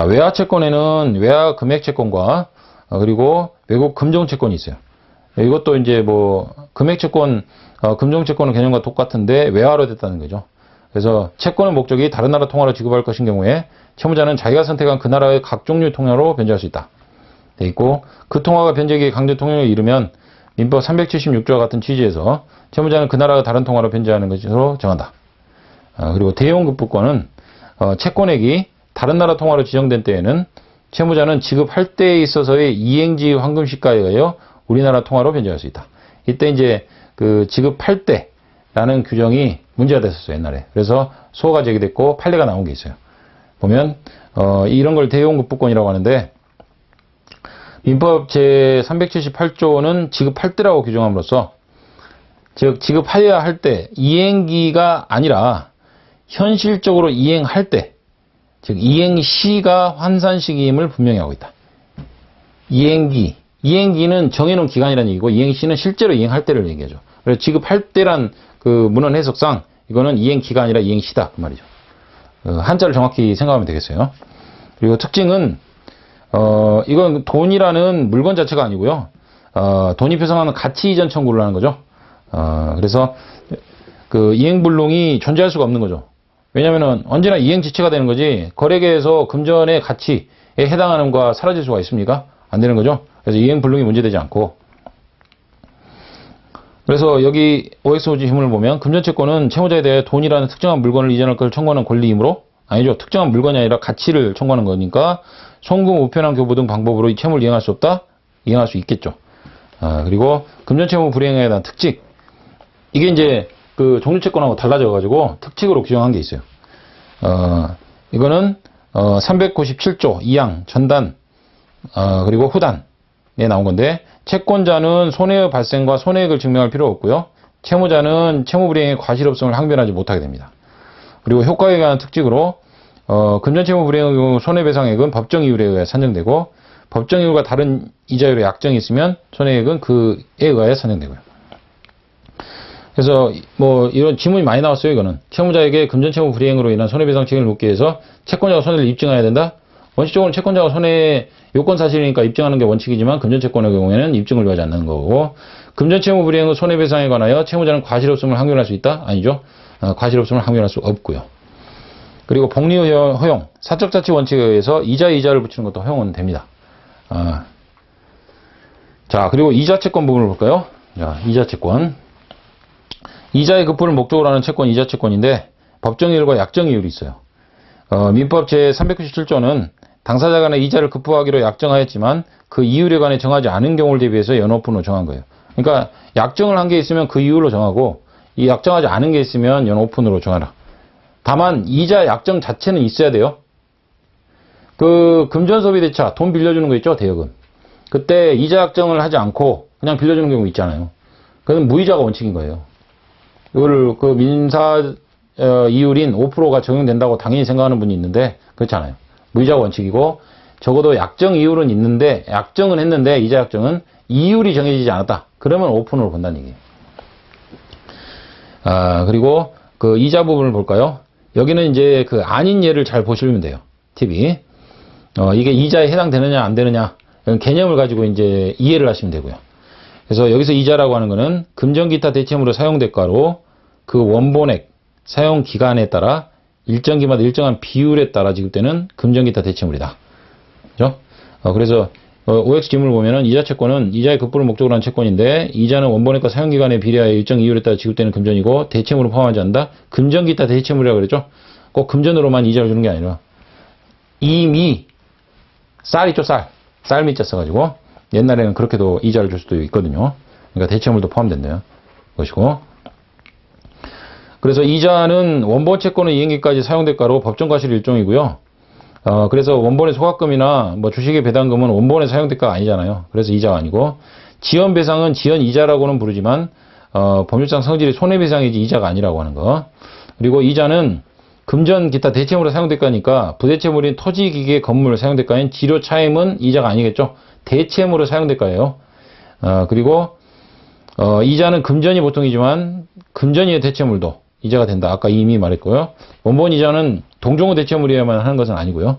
자, 외화 채권에는 외화 금액 채권과 어, 그리고 외국 금종 채권이 있어요. 이것도 이제 뭐 금액 채권, 어, 금종 채권은 개념과 똑같은데 외화로 됐다는 거죠. 그래서 채권의 목적이 다른 나라 통화로 지급할 것인 경우에 채무자는 자기가 선택한 그 나라의 각 종류의 통화로 변제할 수 있다. 돼 있고 그 통화가 변제기의 강제 통용을 이루면 민법 376조와 같은 취지에서 채무자는 그 나라가 다른 통화로 변제하는 것으로 정한다. 어, 그리고 대용 급부권은 어, 채권액이 다른 나라 통화로 지정된 때에는 채무자는 지급할 때에 있어서의 이행지 황금 시가에 의하여 우리나라 통화로 변제할 수 있다. 이때 이제 그 지급할 때라는 규정이 문제가 됐었어요 옛날에. 그래서 소가 제기됐고 판례가 나온 게 있어요. 보면 어, 이런 걸 대용급부권이라고 하는데 민법 제 378조는 지급할 때라고 규정함으로써 즉 지급하여야 할 때 이행기가 아니라 현실적으로 이행할 때, 즉 이행시가 환산시기임을 분명히 하고 있다. 이행기, 이행기는 정해놓은 기간이라는 얘기고 이행시는 실제로 이행할 때를 얘기하죠. 그래서 지급할 때란 그 문헌 해석상 이거는 이행기가 아니라 이행시다 그 말이죠. 어, 한자를 정확히 생각하면 되겠어요. 그리고 특징은 어, 이건 돈이라는 물건 자체가 아니고요. 어, 돈이 표상하는 가치 이전 청구를 하는 거죠. 어, 그래서 그 이행불능이 존재할 수가 없는 거죠. 왜냐면은 언제나 이행지체가 되는 거지 거래계에서 금전의 가치에 해당하는 거가 사라질 수가 있습니까? 안 되는 거죠. 그래서 이행불능이 문제되지 않고 그래서 여기 OX오지 힘을 보면 금전채권은 채무자에 대해 돈이라는 특정한 물건을 이전할 것을 청구하는 권리이므로 아니죠. 특정한 물건이 아니라 가치를 청구하는 거니까 송금, 우편함, 교부 등 방법으로 이 채무를 이행할 수 없다? 이행할 수 있겠죠. 아, 그리고 금전채무 불이행에 대한 특징. 이게 이제 그 종류채권하고 달라져 가지고 특칙으로 규정한 게 있어요. 어, 이거는 어, 397조 2항 전단 어, 그리고 후단에 나온 건데 채권자는 손해의 발생과 손해액을 증명할 필요 없고요. 채무자는 채무 불이행의 과실없음을 항변하지 못하게 됩니다. 그리고 효과에 관한 특징으로 어, 금전채무 불이행의 경우 손해배상액은 법정 이율에 의해 산정되고 법정 이율과 다른 이자율의 약정이 있으면 손해액은 그에 의하여 산정되고요. 그래서 뭐 이런 지문이 많이 나왔어요. 이거는 채무자에게 금전채무 불이행으로 인한 손해배상 책임을 묻기 위해서 채권자가 손해를 입증해야 된다. 원칙적으로 채권자가 손해 요건 사실이니까 입증하는 게 원칙이지만 금전채권의 경우에는 입증을 요하지 않는 거고 금전채무 불이행의 손해배상에 관하여 채무자는 과실없음을 항변할 수 있다? 아니죠. 어, 과실없음을 항변할 수 없고요. 그리고 복리 허용, 사적자치 원칙에 의해서 이자 이자를 붙이는 것도 허용은 됩니다. 아. 자, 그리고 이자 채권 부분을 볼까요? 자, 이자 채권. 이자의 급부를 목적으로 하는 채권 이자 채권인데 법정이율과 약정이율이 있어요. 어, 민법 제 397조는 당사자 간의 이자를 급부하기로 약정하였지만 그 이율에 관해 정하지 않은 경우를 대비해서 연오픈으로 정한 거예요. 그러니까 약정을 한 게 있으면 그 이율로 정하고 이 약정하지 않은 게 있으면 연오픈으로 정하라. 다만 이자 약정 자체는 있어야 돼요. 그 금전소비대차 돈 빌려주는 거 있죠 대여금. 그때 이자 약정을 하지 않고 그냥 빌려주는 경우 있잖아요. 그건 무이자가 원칙인 거예요. 이거를 그 민사 어, 이율인 5%가 적용된다고 당연히 생각하는 분이 있는데 그렇잖아요. 무이자 원칙이고 적어도 약정 이율은 있는데 약정은 했는데 이자 약정은 이율이 정해지지 않았다. 그러면 오픈으로 본다는 얘기예요. 아 그리고 그 이자 부분을 볼까요? 여기는 이제 그 아닌 예를 잘 보시면 돼요. TV. 어, 이게 이자에 해당되느냐 안 되느냐 개념을 가지고 이제 이해를 하시면 되고요. 그래서 여기서 이자라고 하는 거는 금전기타 대체물의 사용대가로 그 원본액 사용 기간에 따라 일정 기마다 일정한 비율에 따라 지급되는 금전기타 대체물이다. 그죠? 어, 그래서 어, OX 지문을 보면은 이자 채권은 이자의 급부를 목적으로 한 채권인데 이자는 원본액과 사용 기간에 비례하여 일정 이율에 따라 지급되는 금전이고 대체물을 포함하지 않는다. 금전기타 대체물이라고 그랬죠? 꼭 금전으로만 이자를 주는 게 아니라 이미 쌀 있죠, 쌀. 쌀 밑자 써가지고 옛날에는 그렇게도 이자를 줄 수도 있거든요. 그러니까 대체물도 포함된대요. 것이고. 그래서 이자는 원본 채권의 이행기까지 사용대가로 법정 과실 일종이고요. 어, 그래서 원본의 소각금이나 뭐 주식의 배당금은 원본의 사용대가가 아니잖아요. 그래서 이자가 아니고 지연 배상은 지연 이자라고는 부르지만 어, 법률상 성질이 손해배상이지 이자가 아니라고 하는 거. 그리고 이자는 금전 기타 대체물로 사용대가니까 부대체물인 토지 기계 건물 사용대가인 지료 차임은 이자가 아니겠죠. 대체물로 사용대가예요. 어, 그리고 어, 이자는 금전이 보통이지만 금전이의 대체물도 이자가 된다. 아까 이미 말했고요. 원본 이자는 동종의 대체물이어야만 하는 것은 아니고요.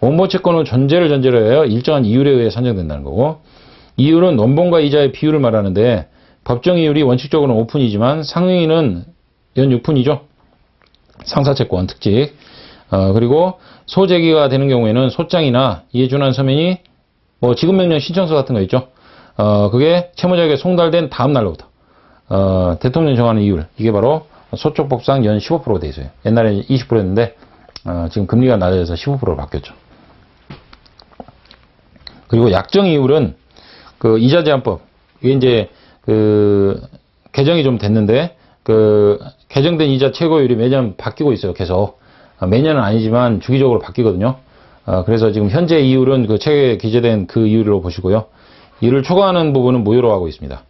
원본 채권은 존재를 전제로 해요. 일정한 이율에 의해 산정된다는 거고 이율은 원본과 이자의 비율을 말하는데 법정 이율이 원칙적으로는 5푼이지만 상위는 연 6푼이죠. 상사채권 특직 어, 그리고 소재기가 되는 경우에는 소장이나 이에 준한 서면이 뭐 지급명령 신청서 같은 거 있죠. 어, 그게 채무자에게 송달된 다음 날로부터 어, 대통령이 정하는 이율 이게 바로 소촉법상 연 15%가 돼 있어요. 옛날에 20%였는데 어, 지금 금리가 낮아져서 15%로 바뀌었죠. 그리고 약정 이율은 그 이자 제한법 이게 이제 그 개정이 좀 됐는데 그 개정된 이자 최고율이 매년 바뀌고 있어요. 계속 어, 매년은 아니지만 주기적으로 바뀌거든요. 어, 그래서 지금 현재 이율은 그 책에 기재된 그 이율로 보시고요. 이를 초과하는 부분은 무효로 하고 있습니다.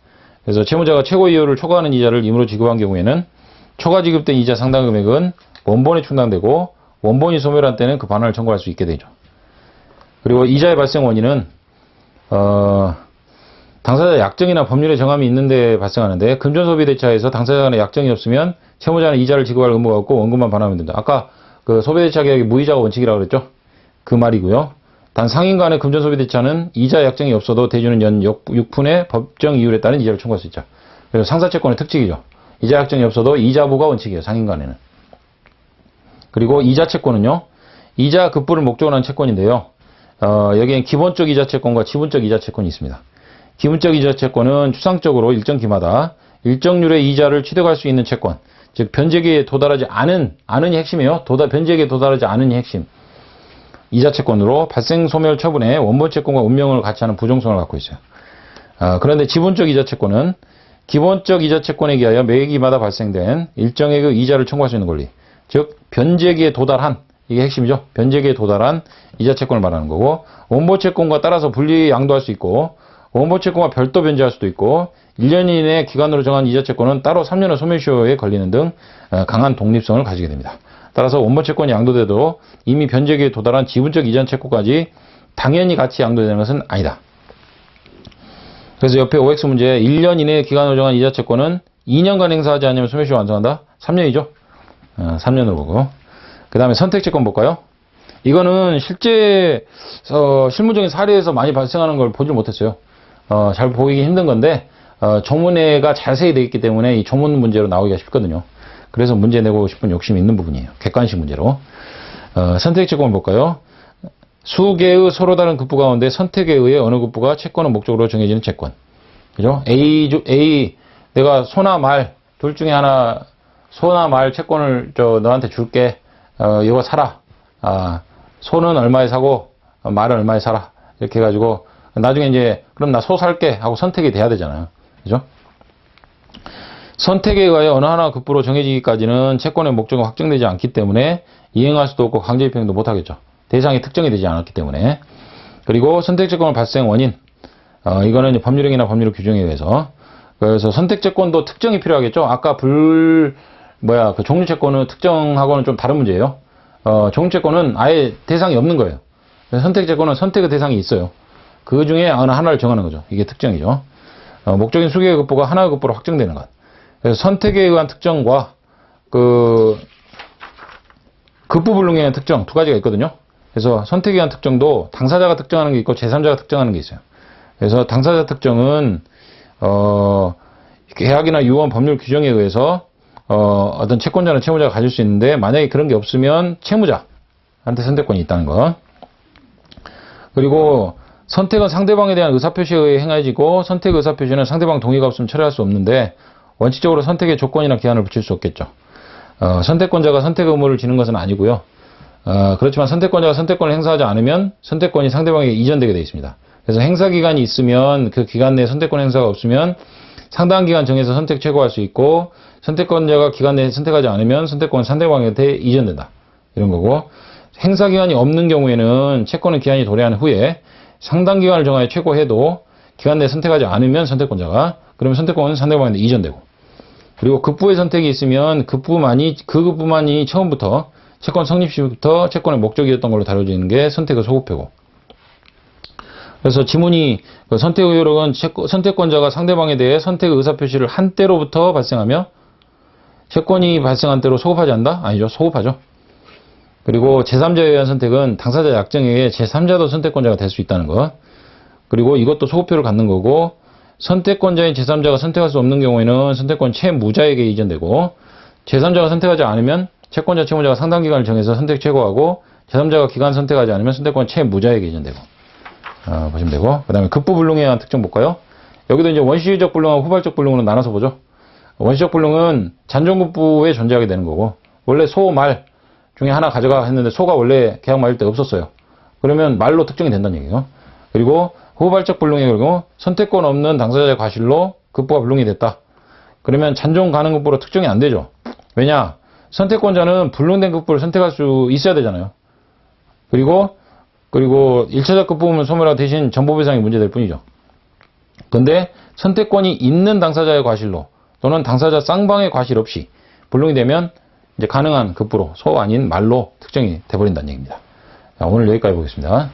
그래서 채무자가 최고 이율을 초과하는 이자를 임으로 지급한 경우에는 초과 지급된 이자 상당 금액은 원본에 충당되고 원본이 소멸한 때는 그 반환을 청구할 수 있게 되죠. 그리고 이자의 발생 원인은 어, 당사자 약정이나 법률의 정함이 있는데 발생하는데 금전소비대차에서 당사자 간의 약정이 없으면 채무자는 이자를 지급할 의무가 없고 원금만 반환하면 된다. 아까 그 소비대차 계약의 무이자가 원칙이라고 그랬죠? 그 말이고요. 단 상인 간의 금전소비대차는 이자 약정이 없어도 대주는 연 6푼의 법정 이율에 따른 이자를 청구할 수 있죠. 그래서 상사채권의 특징이죠. 이자 약정이 없어도 이자부가 원칙이에요. 상인 간에는. 그리고 이자 채권은요. 이자 급부를 목적으로 한 채권인데요. 어, 여기엔 기본적 이자 채권과 지분적 이자 채권이 있습니다. 기본적 이자 채권은 추상적으로 일정 기마다 일정률의 이자를 취득할 수 있는 채권, 즉 변제기에 도달하지 않은 않은이 핵심이에요. 도달 변제기에 도달하지 않은이 핵심. 이자 채권으로 발생 소멸 처분에 원본 채권과 운명을 같이 하는 부정성을 갖고 있어요. 아, 그런데 지분적 이자 채권은 기본적 이자 채권에 기하여 매기마다 발생된 일정액의 이자를 청구할 수 있는 권리, 즉 변제기에 도달한 이게 핵심이죠. 변제기에 도달한 이자 채권을 말하는 거고 원본 채권과 따라서 분리 양도할 수 있고 원본 채권과 별도 변제할 수도 있고 1년 이내 기간으로 정한 이자 채권은 따로 3년의 소멸시효에 걸리는 등 어, 강한 독립성을 가지게 됩니다. 따라서 원본 채권이 양도돼도 이미 변제기에 도달한 지분적 이자 채권까지 당연히 같이 양도되는 것은 아니다. 그래서 옆에 OX 문제 1년 이내 기간으로 정한 이자 채권은 2년간 행사하지 않으면 소멸시효 완성한다? 3년이죠. 어, 3년으로 보고 그 다음에 선택채권 볼까요? 이거는 실제 어, 실무적인 사례에서 많이 발생하는 걸 보질 못했어요. 어, 잘 보기 힘든 건데 어, 조문회가 자세히 되어 있기 때문에 이 조문 문제로 나오기가 쉽거든요. 그래서 문제 내고 싶은 욕심이 있는 부분이에요. 객관식 문제로. 어, 선택채권을 볼까요? 수개의 서로 다른 급부 가운데 선택에 의해 어느 급부가 채권의 목적으로 정해지는 채권. 그죠? A, 주, A, 내가 소나 말, 둘 중에 하나, 소나 말 채권을 저 너한테 줄게. 어, 이거 사라. 아, 소는 얼마에 사고, 어, 말은 얼마에 사라. 이렇게 해가지고, 나중에 이제, 그럼 나 소 살게 하고 선택이 돼야 되잖아요. 그죠? 선택에 의하여 어느 하나 급부로 정해지기까지는 채권의 목적은 확정되지 않기 때문에 이행할 수도 없고 강제 입행도 못하겠죠. 대상이 특정이 되지 않았기 때문에. 그리고 선택채권을 발생 원인. 어, 이거는 법률행위나 법률 규정에 의해서. 그래서 선택채권도 특정이 필요하겠죠. 아까 불, 뭐야, 그 종류채권은 특정하고는 좀 다른 문제예요. 어, 종류채권은 아예 대상이 없는 거예요. 선택채권은 선택의 대상이 있어요. 그 중에 어느 하나를 정하는 거죠. 이게 특정이죠. 어, 목적인 수개의 급부가 하나의 급부로 확정되는 것. 그래서 선택에 의한 특정과 그 급부불능에 의한 특정 두 가지가 있거든요. 그래서 선택에 의한 특정도 당사자가 특정하는 게 있고 제3자가 특정하는 게 있어요. 그래서 당사자 특정은 어 계약이나 유언 법률 규정에 의해서 어 어떤 채권자나 채무자가 가질 수 있는데 만약에 그런 게 없으면 채무자한테 선택권이 있다는 거. 그리고 선택은 상대방에 대한 의사표시에 의해 행해지고 선택 의사표시는 상대방 동의가 없으면 처리할 수 없는데 원칙적으로 선택의 조건이나 기한을 붙일 수 없겠죠. 어, 선택권자가 선택 의무를 지는 것은 아니고요. 어, 그렇지만 선택권자가 선택권을 행사하지 않으면 선택권이 상대방에게 이전되게 되어 있습니다. 그래서 행사 기간이 있으면 그 기간 내에 선택권 행사가 없으면 상당한 기간 정해서 선택 최고할 수 있고 선택권자가 기간 내에 선택하지 않으면 선택권은 상대방한테 이전된다. 이런 거고 행사 기간이 없는 경우에는 채권의 기한이 도래한 후에 상당 기간을 정하여 최고해도 기간 내에 선택하지 않으면 선택권자가 그러면 선택권은 상대방한테 이전되고 그리고 급부의 선택이 있으면 급부만이 그 급부만이 처음부터 채권 성립 시부터 채권의 목적이었던 걸로 다뤄지는 게 선택의 소급표고 그래서 지문이 그 선택 의혹은 선택권자가 상대방에 대해 선택 의사 표시를 한 때로부터 발생하며 채권이 발생한 때로 소급하지 않는다? 아니죠. 소급하죠. 그리고 제3자에 의한 선택은 당사자 약정에 의해 제3자도 선택권자가 될 수 있다는 것. 그리고 이것도 소급표를 갖는 거고 선택권자인 제3자가 선택할 수 없는 경우에는 선택권 채무자에게 이전되고 제3자가 선택하지 않으면 채권자 채무자가 상당 기간을 정해서 선택 최고하고 제3자가 기간 선택하지 않으면 선택권 채무자에게 이전되고 아, 보시면 되고 그 다음에 급부불능에 의한 특정 볼까요? 여기도 이제 원시적 불능하고 후발적 불능으로 나눠서 보죠. 원시적 불능은 잔존급부에 존재하게 되는 거고 원래 소, 말 중에 하나 가져가 했는데 소가 원래 계약 말일 때 없었어요. 그러면 말로 특정이 된다는 얘기예요. 그리고 후발적 불능의 경우 선택권 없는 당사자의 과실로 급부가 불능이 됐다. 그러면 잔존 가능 급부로 특정이 안 되죠. 왜냐? 선택권자는 불능된 급부를 선택할 수 있어야 되잖아요. 그리고 그리고 1차적 급부면 소멸화 대신 전보배상이 문제될 뿐이죠. 근데 선택권이 있는 당사자의 과실로 또는 당사자 쌍방의 과실 없이 불능이 되면 이제 가능한 급부로 소 아닌 말로 특정이 돼버린다는 얘기입니다. 자, 오늘 여기까지 보겠습니다.